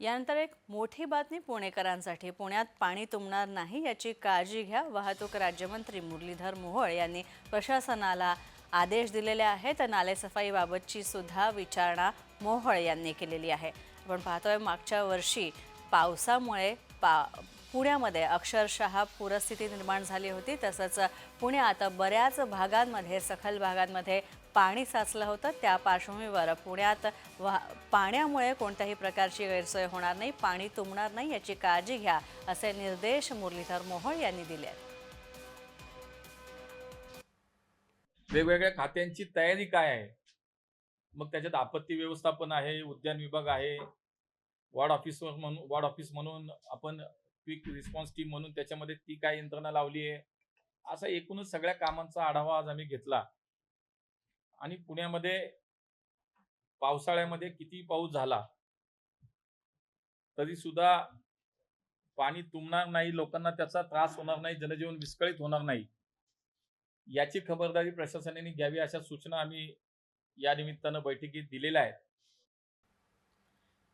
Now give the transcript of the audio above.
यानंतर एक मोठी बातमी पुणेकरांसाठी. पुण्यात पाणी तुंबणार नाही याची काळजी घ्या. वाहतूक राज्यमंत्री मुरलीधर मोहोळ यांनी प्रशासनाला आदेश दिलेले आहेत. नालेसफाईबाबतची सुद्धा विचारणा मोहोळ यांनी केलेली आहे. आपण पाहतोय मागच्या वर्षी पावसामुळे पा पुण्यामध्ये अक्षरशः पूरस्थिती निर्माण झाली होती. तसंच पुणे आता बऱ्याच भागांमध्ये सखल भागांमध्ये पाणी साचलं होतं. त्या पार्श्वभूमीवर पुण्यात वा पाण्यामुळे कोणत्याही प्रकारची गैरसोय होणार नाही पाणी तुंबणार नाही याची काळजी घ्या असे निर्देश मुरलीधर मोहोळ यांनी दिले आहेत. वेगवेगळ्या खात्यांची तयारी काय आहे? मग त्याच्यात आपत्ती व्यवस्थापन आहे उद्यान विभाग आहे. वॉर्ड ऑफिस म्हणून वॉर्ड ऑफिस म्हणून आपण क्विक रिस्पॉन्स टीम म्हणून त्याच्यामध्ये ती काय यंत्रणा लावली आहे. असा एकूणच सगळ्या कामांचा आढावा आज आम्ही घेतला. आणि पुण्यामध्ये पावसाळ्यामध्ये किती पाऊस झाला तरी सुद्धा पाणी तुंबणार नाही लोकांना त्याचा त्रास होणार नाही जनजीवन विस्कळीत होणार नाही. याची खबरदारी प्रशासनाने घ्यावी अशा सूचना आम्ही या निमित्तानं बैठकीत दिलेल्या आहेत.